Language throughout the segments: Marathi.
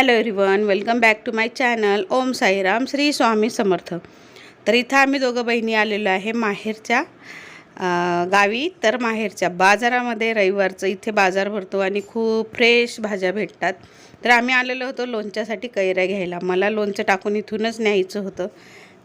Hello everyone welcome back to my channel Om Sairam Shri Swami Samarth तर इथं आम्ही दोघं बहिणी आलेलो आहे माहेरच्या गावी. तर माहेरच्या बाजारामध्ये रविवारचं इथे बाजार भरतो आणि खूप फ्रेश भाज्या भेटतात. तर आम्ही आलेलो होतो लोणच्यासाठी कैऱ्या घ्यायला. मला लोणचं टाकून इथूनच न्यायचं होतं.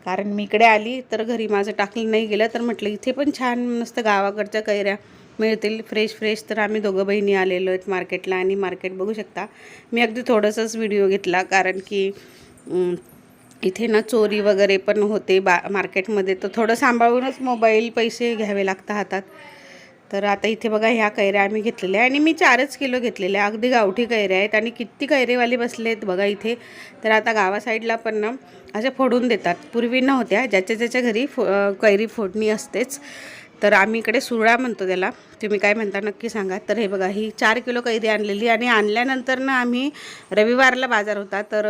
कारण मी इकडे आली तर घरी माझं टाकलं नाही गेलं. तर म्हटलं इथे पण छान मस्त गावाकडच्या कैऱ्या मिळतील. फ्रेश फ्रेश तर आम्ही दोघं बहिणी आलेलो आहेत मार्केटला आणि मार्केट बघू शकता. मी अगदी थोडंसंच व्हिडिओ घेतला कारण की इथे ना चोरी वगैरे पण होते बा मार्केटमध्ये तर थोडं सांभाळूनच मोबाईल पैसे घ्यावे लागतात हातात. तर आता इथे बघा ह्या कैऱ्या आम्ही घेतलेल्या आहे आणि मी चारच किलो घेतलेल्या अगदी गावठी कैऱ्या आहेत. आणि किती कैरेवाले बसले आहेत बघा इथे. तर आता गावा साईडला पण ना अशा फोडून देतात. पूर्वी नव्हत्या. ज्याच्या ज्याच्या घरी फो कैरी फोडणी असतेच. तर आम्ही इकडे सुरळा म्हणतो त्याला. तुम्ही काय म्हणता नक्की सांगा. तर हे बघा ही चार किलो कैरी आणलेली आणि आणल्यानंतर ना आम्ही रविवारला बाजार होता. तर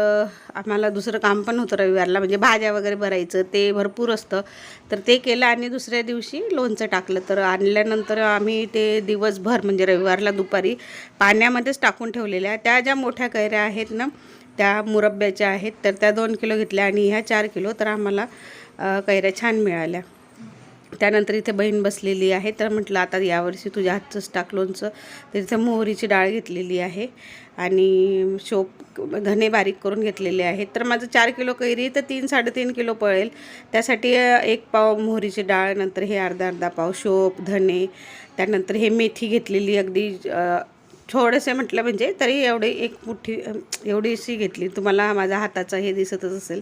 आम्हाला दुसरं काम पण होतं रविवारला. म्हणजे भाज्या वगैरे भरायचं ते भरपूर असतं. तर ते केलं आणि दुसऱ्या दिवशी लोणचं टाकलं. तर आणल्यानंतर आम्ही ते दिवसभर म्हणजे रविवारला दुपारी पाण्यामध्येच टाकून ठेवलेल्या. त्या ज्या मोठ्या कैऱ्या आहेत ना त्या मुरब्ब्याच्या आहेत. तर त्या दोन किलो घेतल्या आणि ह्या चार किलो तर आम्हाला कैऱ्या छान मिळाल्या. त्यानंतर इथे बहीण बसलेली आहे. तर म्हटलं आता यावर्षी तुझ्या हातचंच टाक लोणचं. तर इथं मोहरीची डाळ घेतलेली आहे आणि शोप धने बारीक करून घेतलेले आहेत. तर माझं चार किलो कैरी तर तीन साडेतीन किलो पळेल. त्यासाठी एक पाव मोहरीची डाळ नंतर हे अर्धा अर्धा पाव शोप धने त्यानंतर हे मेथी घेतलेली अगदी थोडेसे म्हटलं म्हणजे तरी एवढी एक मुठ्ठी एवढीशी घेतली. तुम्हाला माझ्या हाताचा हे दिसतच असेल.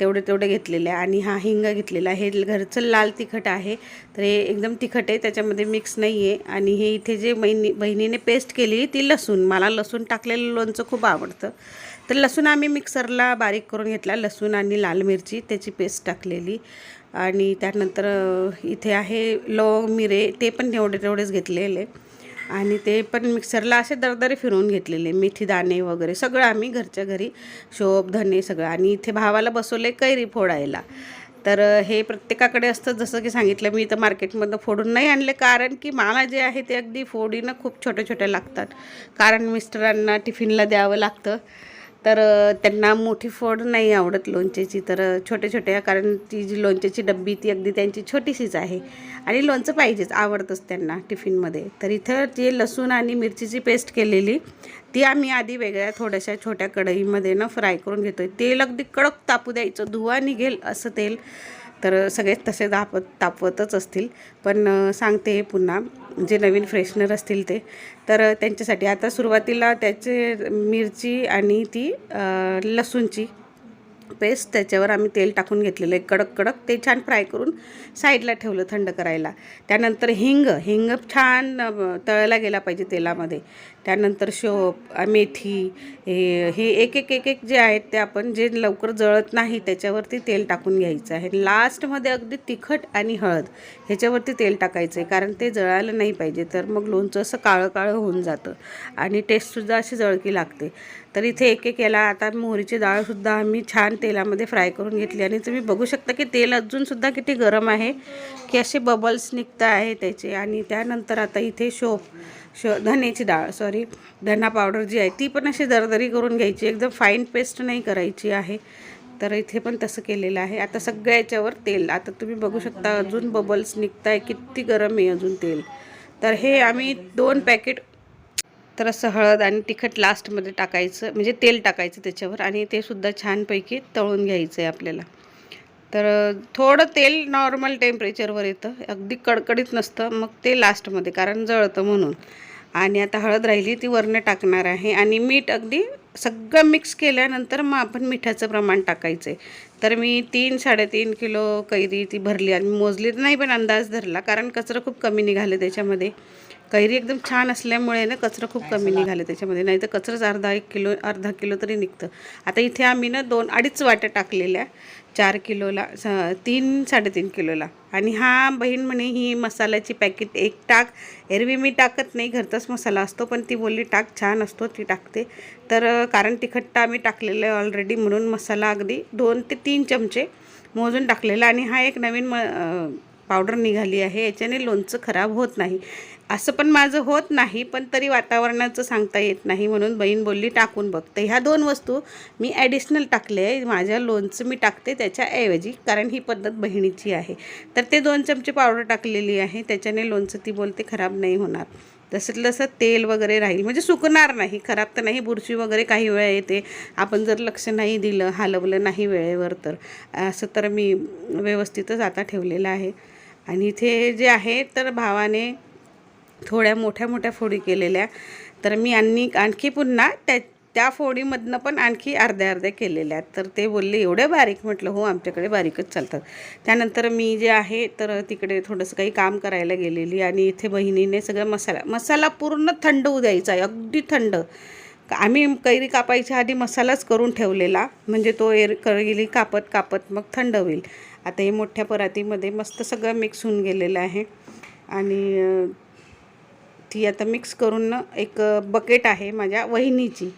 तेवढे तेवढे घेतलेले. आहे आणि हा हिंग घेतलेला आहे. हे घरचं लाल तिखट आहे. तर हे एकदम तिखट आहे. त्याच्यामध्ये मिक्स नाही आहे आणि हे इथे जे बहिणी बहिणीने पेस्ट केली ती लसूण. मला लसूण टाकलेलं लोणचं खूप आवडतं. तर लसूण आम्ही मिक्सरला बारीक करून घेतला. लसूण आणि लाल मिरची त्याची पेस्ट टाकलेली. आणि त्यानंतर इथे आहे लवंग मिरे ते पण तेवढे तेवढेच घेतलेले. आणि ते पण मिक्सरला असे दरदरे फिरवून घेतलेले मेथी दाणे वगैरे सगळं आम्ही घरच्या घरी शोप धने सगळं. आणि इथे भावाला बसवले कैरी फोडायला. तर हे प्रत्येकाकडे असतं. जसं की सांगितलं मी इथं मार्केटमधनं फोडून नाही आणले कारण की मला जे आहे ते अगदी फोडीनं खूप छोटे छोटे लागतात. कारण मिस्टरांना टिफिनला द्यावं लागतं. तर त्यांना मोठी फोड नाही आवडत लोणच्याची. तर छोट्या छोट्या कारण ती जी लोणच्याची डब्बी ती अगदी त्यांची छोटीशीच आहे. आणि लोणचं पाहिजेच आवडतंच त्यांना टिफिनमध्ये. तर इथं जे लसूण आणि मिरचीची पेस्ट केलेली ती आम्ही आधी वेगळ्या थोड्याशा छोट्या कढईमध्ये ना फ्राय करून घेतो आहे तेल अगदी कडक तापू द्यायचं धुवा निघेल असं तेल. तर सगळेच तसे दाप तापवतच असतील. पण सांगते हे पुन्हा जे नवीन फ्रेशनर असतील ते. तर त्यांच्यासाठी आता सुरुवातीला त्याचे मिरची आणि ती लसूणची पेस्ट त्याच्यावर आम्ही तेल टाकून घेतलेलं आहे. कडक कडक ते छान फ्राय करून साईडला ठेवलं थंड करायला. त्यानंतर हिंग हिंग छान तळला गेला पाहिजे तेलामध्ये. त्यानंतर शोप मेथी हे हे एक एक एक एक जे आहेत ते आपण जे लवकर जळत नाही त्याच्यावरती तेल टाकून घ्यायचं आहे. लास्टमध्ये अगदी तिखट आणि हळद ह्याच्यावरती तेल टाकायचं आहे कारण ते जळायला नाही पाहिजे. तर मग लोणचं असं काळं काळं होऊन जातं आणि टेस्टसुद्धा अशी जळकी लागते. तर इथे एक एक याला आता मोहरीची डाळसुद्धा आम्ही छान तेलामध्ये फ्राय करून घेतली. आणि तुम्ही बघू शकता की तेल अजूनसुद्धा किती गरम आहे. की असे बबल्स निघत आहे त्याचे. आणि त्यानंतर आता इथे शोप शो धण्याची डाळ सॉरी धना पावडर जी आहे ती पण अशी दरदरी करून घ्यायची. एकदम फाईन पेस्ट नाही करायची आहे. तर इथे पण तसं केलेलं आहे. आता सगळ्या याच्यावर तेल. आता तुम्ही बघू शकता अजून बबल्स निघत आहे किती गरम आहे अजून तेल. तर हे आम्ही दोन पॅकेट तर असं हळद आणि तिखट लास्टमध्ये टाकायचं म्हणजे तेल टाकायचं त्याच्यावर आणि ते सुद्धा छानपैकी तळून घ्यायचं आहे आपल्याला. तर थोडं तेल नॉर्मल टेम्परेचरवर येतं अगदी कडकडीत नसतं मग ते लास्टमध्ये कारण जळतं म्हणून. आणि आता हळद राहिली ती वरनं टाकणार आहे. आणि मीठ अगदी सगळं मिक्स केल्यानंतर मग आपण मिठाचं प्रमाण टाकायचं आहे तर मी तीन साडेतीन किलो कैरी ती भरली आणि मोजली तर नाही पण अंदाज धरला कारण कचरं खूप कमी निघालं त्याच्यामध्ये. कैरी एकदम छान असल्यामुळे ना कचरं खूप कमी निघालं त्याच्यामध्ये. नाही तर कचरंच अर्धा एक किलो अर्धा किलो तरी निघतं. आता इथे आम्ही ना दोन अडीच वाट्या टाकलेल्या चार किलोला स तीन साडेतीन किलोला. आणि हा बहीण म्हणे ही मसाल्याची पॅकेट एक टाक. एरवी मी टाकत नाही घरचाच मसाला असतो पण ती बोलली टाक छान असतो ती टाकते. तर कारण तिखट्टा आम्ही टाकलेलं आहे ऑलरेडी म्हणून मसाला अगदी दोन ते तीन चमचे मोजून टाकलेला. आणि हा एक नवीन म पावडर निघाली आहे. याच्याने लोणचं खराब होत नाही. असं पण माझं होत नाही पण तरी वातावरणाचं सांगता येत नाही म्हणून बहीण बोलली टाकून बघते ह्या दोन वस्तू मी ॲडिशनल टाकले आहे. माझ्या लोणचं मी टाकते त्याच्याऐवजी कारण ही पद्धत बहिणीची आहे. तर ते दोन चमचे पावडर टाकलेली आहे. त्याच्याने लोणचं ती बोलते खराब नाही होणार. तसं तसं तेल वगैरे राहील. म्हणजे सुकणार नाही. खराब तर नाही. बुरशी वगैरे काही वेळा येते. आपण जर लक्ष नाही दिलं हलवलं नाही वेळेवर तर. असं तर मी व्यवस्थितच आता ठेवलेलं आहे. आणि इथे जे आहे तर भावाने थोड्या मोठ्या मोठ्या फोडी केलेल्या. तर मी आणि आणखी पुन्हा त्या त्या फोडीमधनं पण आणखी अर्ध्या अर्ध्या केलेल्या. तर ते बोलले एवढ्या बारीक? म्हटलं हो आमच्याकडे बारीकच चालतात. त्यानंतर मी जे आहे तर तिकडे थोडंसं काही काम करायला गेलेली आणि इथे बहिणीने सगळं मसाला मसाला पूर्ण थंड होऊ द्यायचा आहे अगदी थंड. आम्ही कैरी कापायच्या आधी मसालाच करून ठेवलेला म्हणजे तो एर कैरी कापत कापत मग थंड होईल. आता हे मोठ्या परातीमध्ये मस्त सगळं मिक्स होऊन गेलेलं आहे. आणि ती आता मिक्स करून एक बकेट आहे माझ्या वहिनीची.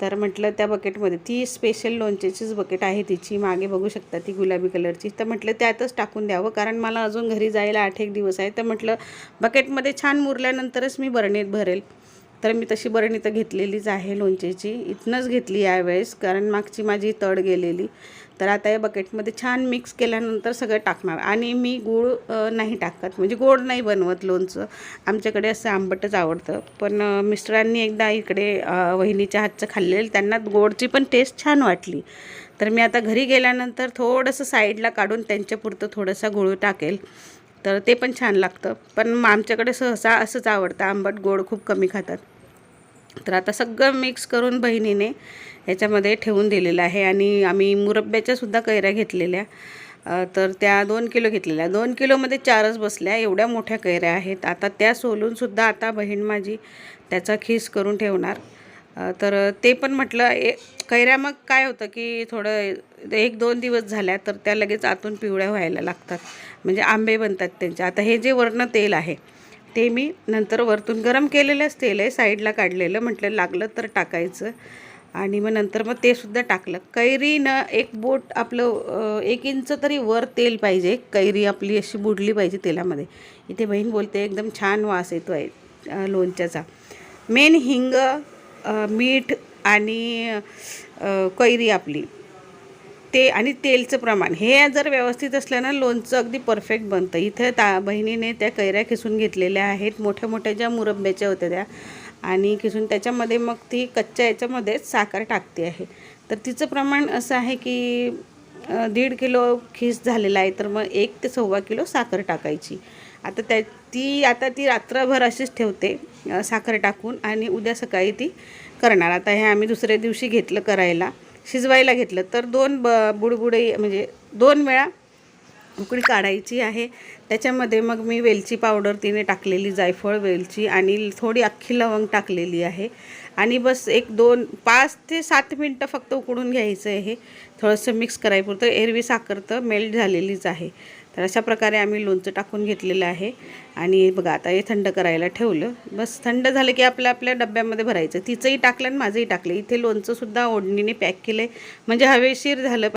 तर म्हटलं त्या बकेटमध्ये ती स्पेशल लोणच्याचीच बकेट आहे तिची. मागे बघू शकता ती गुलाबी कलरची तर म्हटलं त्यातच टाकून द्यावं कारण मला अजून घरी जायला आठ एक दिवस आहे. तर म्हटलं बकेटमध्ये छान मुरल्यानंतरच मी बरणीत भरेल. तर मी तशी बरणी तर घेतलेलीच आहे लोणच्याची इथनंच घेतली यावेळेस कारण मागची माझी तड गेलेली. तर आता या बकेटमध्ये छान मिक्स केल्यानंतर सगळं टाकणार. आणि मी गूळ नाही टाकत. म्हणजे गोड नाही बनवत लोणचं. आमच्याकडे असं आंबटच आवडतं. पण मिस्टरांनी एकदा इकडे वहिनीच्या हातचं खाल्लेलं. त्यांना गोडची पण टेस्ट छान वाटली. तर मी आता घरी गेल्यानंतर थोडंसं साईडला काढून त्यांच्यापुरतं थोडंसं गुळ टाकेल. तर ते पण छान लागतं. पण आमच्याकडे सहसा असंच आवडतं. आंबट गोड खूप कमी खातात. तर आता सगळं मिक्स करून बहिणीने ह्याच्यामध्ये ठेवून दिलेलं आहे आणि आम्ही मुरब्याच्यासुद्धा कैऱ्या घेतलेल्या. तर त्या दोन किलो घेतलेल्या. दोन किलोमध्ये चारच बसल्या. एवढ्या मोठ्या कैऱ्या आहेत. आता त्या सोलूनसुद्धा आता बहीण माझी त्याचा खीस करून ठेवणार. तर ते पण म्हटलं ए कैऱ्या मग काय होतं की थोडं एक दोन दिवस झाल्या तर त्या लगेच आतून पिवळ्या व्हायला लागतात. म्हणजे आंबे बनतात त्यांचे. आता हे जे वरनं तेल आहे ते मी नंतर वरतून गरम केलेलंच तेल आहे साईडला काढलेलं. म्हटलं लागलं तर टाकायचं. आणि मग नंतर मग ते सुद्धा टाकलं. कैरीनं एक बोट आपलं एक इंच तरी वर तेल पाहिजे. कैरी आपली अशी बुडली पाहिजे तेलामध्ये. इथे बहीण बोलते एकदम छान वास येतो आहे लोणच्याचा. मेन हिंग मीठ आणि कैरी आपली. ते आणि तेलचं प्रमाण. हे जर व्यवस्थित असलं ना लोणचं अगदी परफेक्ट बनतं. इथं ता बहिणीने त्या कैऱ्या खिसून घेतलेल्या आहेत. मोठ्या मोठ्या ज्या मुरब्याच्या होत्या त्या. आणि खिसून त्याच्यामध्ये मग ती कच्च्या याच्यामध्येच साखर टाकते आहे. तर तिचं प्रमाण असं आहे की दीड किलो खीस झालेला आहे. तर मग एक ते सव्वा किलो साखर टाकायची. आता त्या ती आता ती रात्रभर अशीच ठेवते साखर टाकून आणि उद्या सकाळी ती करणार. आता हे आम्ही दुसऱ्या दिवशी घेतलं करायला शिजवायला घेतलं. तर दोन ब बुडबुडे म्हणजे दोन वेळा उकळी काढायची आहे. त्याच्यामध्ये मग मी वेलची पावडर तिने टाकलेली जायफळ वेलची आणि थोडी अख्खी लवंग टाकलेली आहे. आणि बस एक दोन पाच ते सात मिनटं फक्त उकडून घ्यायचं आहे. हे थोडंसं मिक्स करायपुरतं. एरवी साखर तर मेल्ट झालेलीच आहे. तर अशा प्रकारे आम्ही लोणचं टाकून घेतलेलं आहे. आणि बघा आता हे थंड करायला ठेवलं. बस थंड झालं की आपल्या आपल्या डब्यामध्ये भरायचं. तिचंही टाकलं आणि माझंही टाकलं. इथे लोणचंसुद्धा ओढणीने पॅक केलं आहे म्हणजे हवेशीर झालं